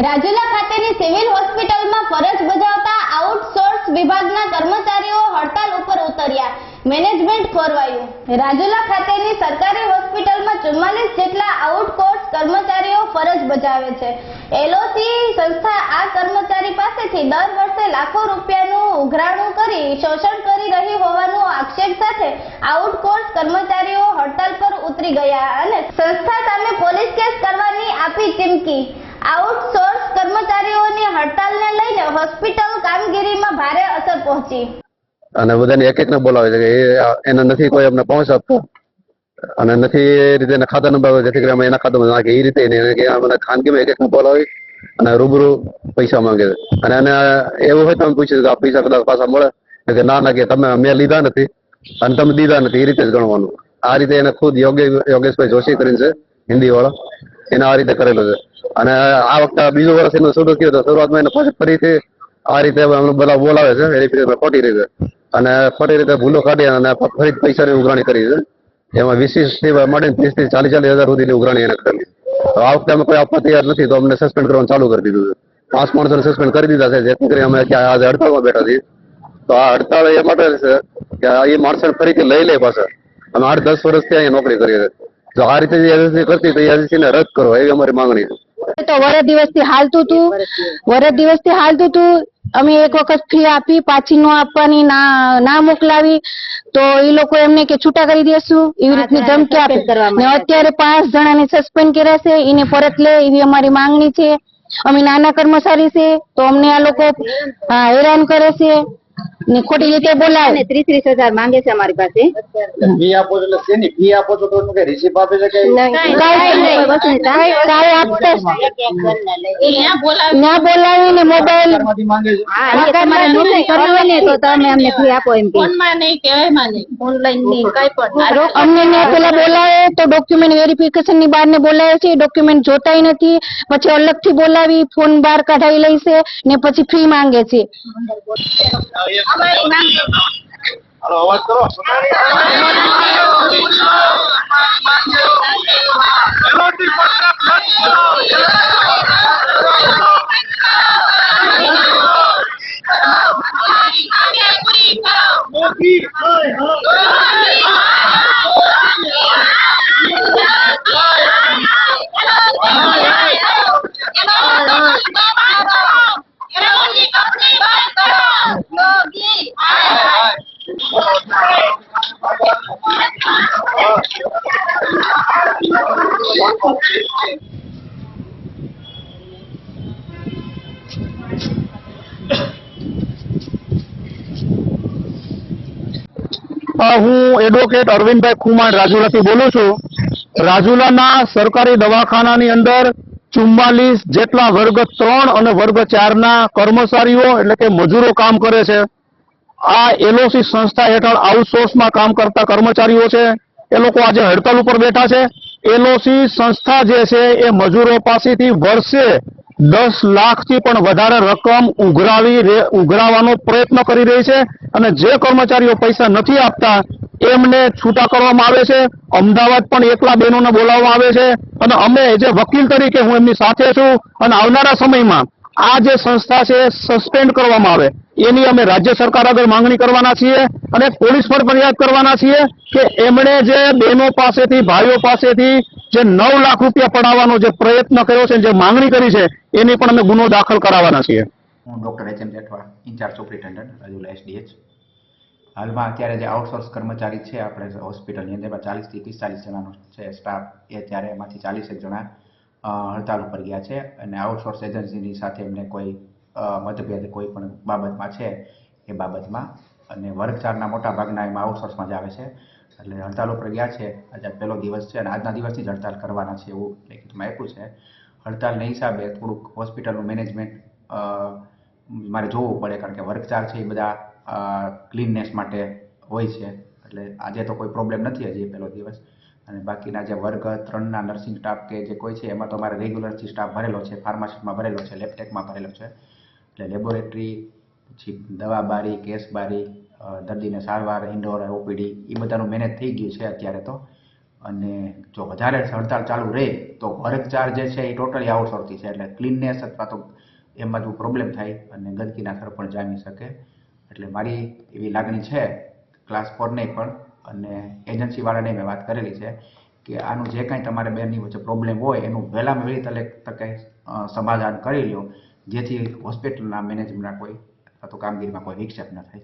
રાજુલા ખાતેની સિવિલ હોસ્પિટલમાં ફરજ બજાવતા આઉટસોર્સ વિભાગના કર્મચારીઓ હડતાલ ઉપર ઉતર્યા. મેનેજમેન્ટ ખોરવાયું. રાજુલા ખાતેની સરકારી હોસ્પિટલમાં ચુમ્માલીસ જેટલા આઉટકોર્સ કર્મચારીઓ ફરજ બજાવે છે. એલઓસી સંસ્થા આ કર્મચારી પાસેથી દર વર્ષે લાખો રૂપિયાનું ઉઘરાણું કરી, શોષણ કરી રહી હોવાનો આક્ષેપ સાથે આઉટકોર્સ કર્મચારીઓ હડતાલ પર ઉતરી ગયા અને સંસ્થા સામે પોલીસ કેસ કરવાની આપી ચીમકી. આઉટસોર્સ કર્મચારીઓની હડતાલને લઈને હોસ્પિટલ કામગીરીમાં ભારે અસર પહોંચી. અને બધાને એક એકને બોલાવે છે કે એને નથી કોઈ અમને પહોંચ આપતો. અને નથી એ રીતે એના ખાતા નંબર જેથી કરી અમે એના ખાતામાં નાખે એ રીતે અમને ખાનગીમાં એક એકને બોલાવી અને રૂબરૂ પૈસા માંગે છે. અને એને એવું હોય તો અમે પૂછીએ કે આ પૈસા કદાચ પાછા મળે. કે ના ના, કે તમે મેં લીધા નથી અને તમે દીધા નથી એ રીતે જ ગણવાનું. આ રીતે એને ખુદ યોગેશ યોગેશભાઈ જોશી કરીને છે. હિન્દી વાળો એને આ રીતે કરેલો છે. અને આ વખતે બીજું વર્ષ એનું શરૂ થયું તો શરૂઆતમાં એને પાછું ફરીથી આ રીતે બધા બોલાવે છે ખોટી રીતે. અને ખોટી રીતે ભૂલો કાઢી અને ફરી પૈસાની ઉઘરાણી કરી છે. એમાં વીસ મળીને ત્રીસથી ચાલીસ ચાલીસ હજાર સુધીની ઉઘરાણી એને કરેલી. આ વખતે અમે કોઈ આપવા તૈયાર નથી, તો અમને સસ્પેન્ડ કરવાનું ચાલુ કરી દીધું છે. પાંચ માણસોને સસ્પેન્ડ કરી દીધા છે, જેથી કરી અમે ક્યાં આજે હડતાળમાં બેઠા છીએ. તો આ હડતાળ એ માટે છે કે એ માણસોને ફરીથી લઈ લે પાછા. અમે આઠ દસ વર્ષથી અહીંયા નોકરી કરીએ છીએ. જો આ રીતે કરતી તો રદ કરો એવી અમારી માંગણી છે. તો દિવસથી હાલતું હતું વરદ દિવસથી હાલતું હતું અમે એક વખત ફી આપી પાછી ન આપવાની ના ના મોકલાવી તો એ લોકો એમને કે છૂટા કરી દેશું. એવી રીતની ધમકી આપી. ને અત્યારે પાંચ જણાને સસ્પેન્ડ કર્યા છે એને પરત લે એવી અમારી માંગણી છે. અમે નાના કર્મચારી છે તો અમને આ લોકો હા, હેરાન કરે છે. ને ખોટી રીતે બોલાવે ત્રીસ ત્રીસ હજાર માંગે છે અમારી પાસે. ફી આપો છો એટલે શેની ફી આપો છો? તો એનું કઈ રિસીપ આપે છે કે કાંઈ નહીં. કાંઈ આપતા ના મોબાઈલ સરકારમાંથી માંગે છે? હા એ તમારે નોકરી કરવી હોય ને તો તમે અમને ફી આપો એમ કે. અમને ને પેલા બોલાવે. તો ડોક્યુમેન્ટ વેરિફિકેશનની બહાર ને બોલાવે છે ડોક્યુમેન્ટ જોતાય નથી પછી અલગથી બોલાવી ફોન બહાર કઢાવી લે છે ને પછી ફી માંગે છે. અવાજ કરો. હું એડવોકેટ અરવિંદભાઈ ખુમાણ રાજુલાથી બોલું છું. રાજુલાના સરકારી દવાખાનાની અંદર ચુમ્માલીસ જેટલા વર્ગ ત્રણ અને વર્ગ ચારના કર્મચારીઓ એટલે કે મજૂરો કામ કરે છે. આ એલઓસી સંસ્થા હેઠળ આઉટસોર્સમાં કામ કરતા કર્મચારીઓ છે. એ લોકો આજે હડતાલ ઉપર બેઠા છે. એલઓસી સંસ્થા જે છે એ મજૂરો પાસેથી વર્ષે દસ લાખથી પણ વધારે રકમ ઉઘરાવી ઉઘરાવવાનો પ્રયત્ન કરી રહી છે અને જે કર્મચારીઓ પૈસા નથી આપતા, એમને છૂટા કરવામાં આવે છે. અમદાવાદ પણ એકલા બહેનોને બોલાવવામાં આવે છે. અને અમે જે વકીલ તરીકે હું એમની સાથે છું અને આવનારા સમયમાં આ જે સંસ્થા છે સસ્પેન્ડ કરવામાં આવે. એની અમે રાજ્ય સરકાર આગળ માંગણી કરવાના છીએ અને પોલીસ પર ફરિયાદ કરવાના છીએ કે એમણે જે બહેનો પાસેથી, ભાઈઓ પાસેથી જે નવ લાખ રૂપિયા પડાવવાનો જે પ્રયત્ન કર્યો છે જે માંગણી કરી છે એની પણ અમે ગુનો દાખલ કરાવવાના છીએ. હું doctor H M Jethwa incharge superintendent Rajula SDH હાલમાં અત્યારે જે આઉટસોર્સ કર્મચારી છે આપણે હોસ્પિટલની અંદર એમાં ચાલીસથી પિસ્તાલીસ જણાનો છે સ્ટાફ એ અત્યારે એમાંથી ચાલીસેક જણા અ, હડતાલ ઉપર ગયા છે અને આઉટસોર્સ એજન્સીની સાથે એમને કોઈ મતભેદ કોઈ પણ બાબતમાં છે એ બાબતમાં અને વર્ગ ચારના મોટા ભાગના એમાં આઉટસોર્સમાં જ આવે છે. એટલે હડતાલ ઉપર ગયા છે. આજે પહેલો દિવસ છે અને આજના દિવસથી જ હડતાલ કરવાના છે એવું લેખિતમાં આપ્યું છે. હડતાલના હિસાબે થોડુંક હોસ્પિટલનું મેનેજમેન્ટ મારે જોવું પડે કારણ કે વર્ગ ચાર છે એ બધા ક્લીનનેસ માટે હોય છે. એટલે આજે તો કોઈ પ્રોબ્લેમ નથી હજી પહેલો દિવસ. અને બાકીના જે વર્ગ ત્રણના નર્સિંગ સ્ટાફ કે જે કોઈ છે એમાં તો અમારે રેગ્યુલરથી સ્ટાફ ભરેલો છે ફાર્માસીમાં ભરેલો છે લેબટેકમાં ભરેલો છે. એટલે લેબોરેટરી પછી દવા બારી કેસ બારી દર્દીને સારવાર, ઇન્ડોર ઓપીડી એ બધાનું મેનેજ થઈ ગયું છે અત્યારે તો. અને જો વધારે હડતાળ ચાલુ રહે, તો વર્ગ ચાર્જ છે એ ટોટલી આઉટસોર્સથી છે. એટલે ક્લીનનેસ અથવા તો એમાં જો પ્રોબ્લેમ થાય અને ગંદકીના થર પણ જામી શકે. એટલે મારી એવી લાગણી છે ક્લાસ ફોરને પણ, અને એજન્સીવાળાને મેં વાત કરેલી છે કે આનું જે કાંઈ તમારે બેનની વચ્ચે પ્રોબ્લેમ હોય, એનું વહેલામાં વહેલી તલે, તકે સમાધાન કરી લ્યો, જેથી હોસ્પિટલના મેનેજમેન્ટના કોઈ અથવા તો કામગીરીમાં કોઈ વિક્ષેપ ન થાય.